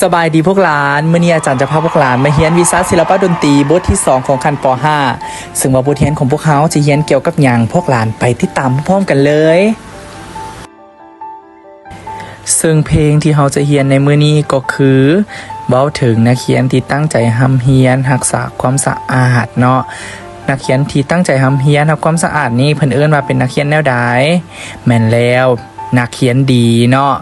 สบายดีพวกหลานเมื่อนี้อาจารย์จะพาพวกหลานมาเฮียนวิชาศิลปะดนตรีบทที่ 2 ของคันป .5 ซึ่งว่าบทเรียนของพวกเขาจะเฮียนเกี่ยวกับอย่างพวกหลานไปติดตามพร้อมกันเลย ซึ่งเพลงที่เราจะเฮียนในมื้อนี้ก็คือเบ้าถึงนักเขียนที่ตั้งใจทำเฮียนรักษาความสะอาดเนาะนักเขียนที่ตั้งใจทำเฮียนทำความสะอาดนี่เพิ่นเอิ้นว่าเป็นนักเขียนแนวใดแม่นแล้วนักเขียนดีเนาะ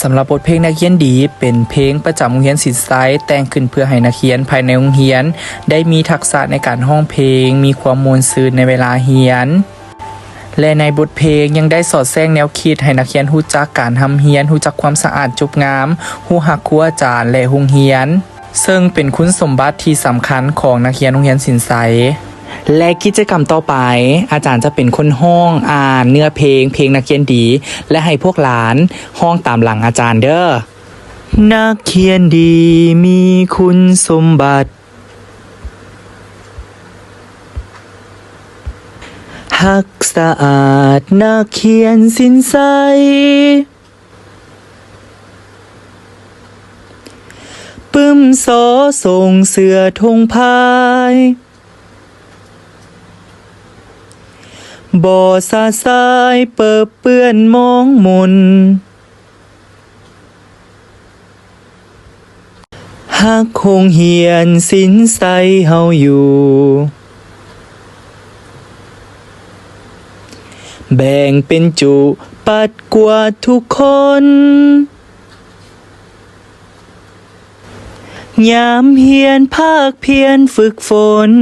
สำหรับบทเพลงนักเขียนดี เป็นเพลงประจำโรงเรียนศิษย์ไซต์แต่งขึ้นเพื่อให้นักเขียนภายในโรงเรียน ได้มีทักษะในการห้องเพลง มีความมวลซื่นในเวลาเรียน และในบทเพลงยังได้สอดแทรกแนวคิดให้นักเขียนรู้จักการทำเฮียนรู้จักความสะอาดจุบงามหูหักครูอาจารย์และโรงเรียน ซึ่งเป็นคุณสมบัติที่สำคัญของนักเรียนโรงเรียนศิลป์ไซ และกิจกรรมต่อไป อาจารย์จะเป็นคนห้องอ่านเนื้อเพลง เพลงนักเขียนดี และให้พวกหลานห้องตามหลังอาจารย์เด้อนักเขียนดีมีคุณสมบัติ หักสะอาดนักเขียนสินใสปึ้มโสส่งเสือธงพาย บ่อสาสายเปิดเปื้อนมองมนหักคงเหียนสินใสเฮาอยู่ แบ่งเป็นจุปัดกวาดทุกคนยามเฮียนภาคเพียรฝึกฝน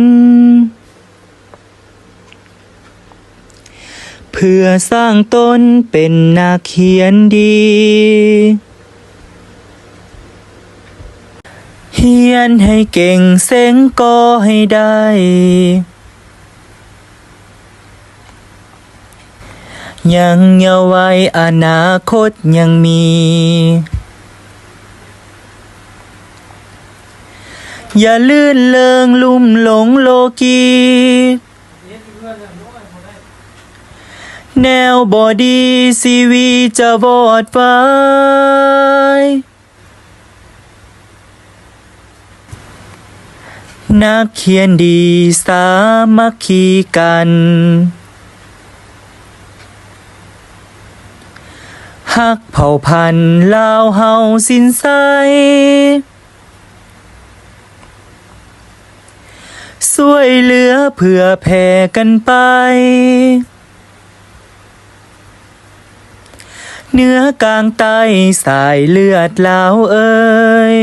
เพื่อสร้างตนเป็นนักเขียนดีเฮียนให้เก่งเซ็งก็ให้ได้ ยังเยาว์วัยอนาคตยังมี อย่าลื่นเลิงลุ่มหลงโลกี แนวบอดีซีวีจะบอดไปนักเขียนดีสามัคคีกันฮักเผ่าพันธุ์ลาวเฮาสินไซช่วยเหลือเพื่อแผ่กันไป เนื้อกลางใต้สายเลือดลาวเอ่ย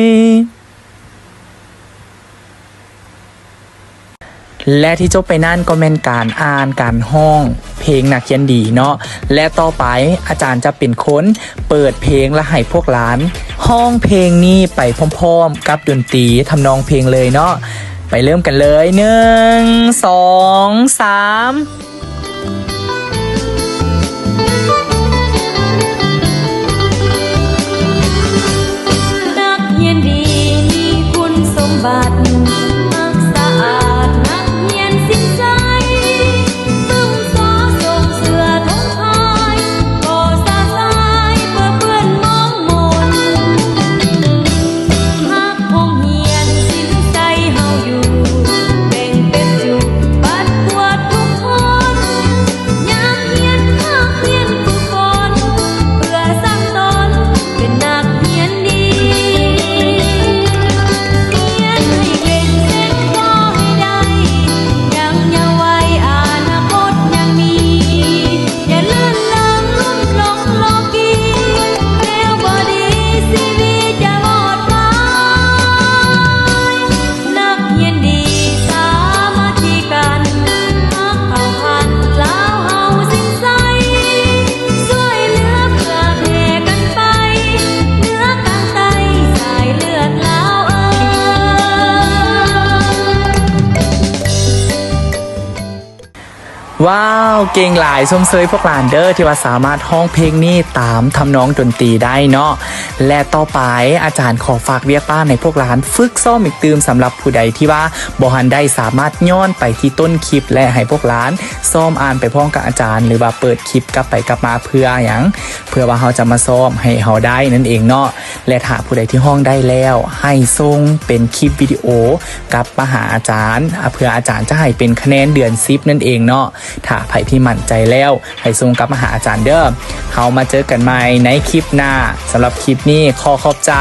และที่จบไปนั่นก็เป็นการอ่านการห้อง เพลงนักเขียนดีเนาะและต่อไปอาจารย์จะเป็นคนเปิดเพลงและให้พวกหลาน ห้องเพลงนี้ไปพร้อมๆ กับดนตรีทำนองเพลงเลยเนาะไปเริ่มกันเลยหนึ่งสองสาม คุ ยว้าวเก่งหลายส้มเซยพวกหลานเดอร์ที่ว่าสามารถห้องเพลงนี้ตามทำนองดนตรีได้เนาะและต่อไปอาจารย์ขอฝากเวียกป้าในพวกร้านฝึกซ้อมอีกตืมสำหรับผู้ใดที่ว่าบอหันได้สามารถย้อนไปที่ต้นคลิปและให้พวกร้านซ้อมอ่านไปพร้อมกับอาจารย์ หรือว่าเปิดคลิปกลับไปกลับมาเพื่ออย่างเพื่อว่าเขาจะมาซ้อมให้เขาได้นั่นเองเนาะและถ้าผู้ใดที่ห้องได้แล้ว ให้ส่งเป็นคลิปวิดีโอกลับมาหาอาจารย์เพื่ออาจารย์จะให้เป็นคะแนนเดือนซิปนั่นเองเนาะถ้าไผที่มั่นใจแล้ว ให้ส่งกลับมาหาอาจารย์เด้อเขามาเจอกันใหม่ในคลิปหน้าสำหรับคลิปนี้ขอขอบใจ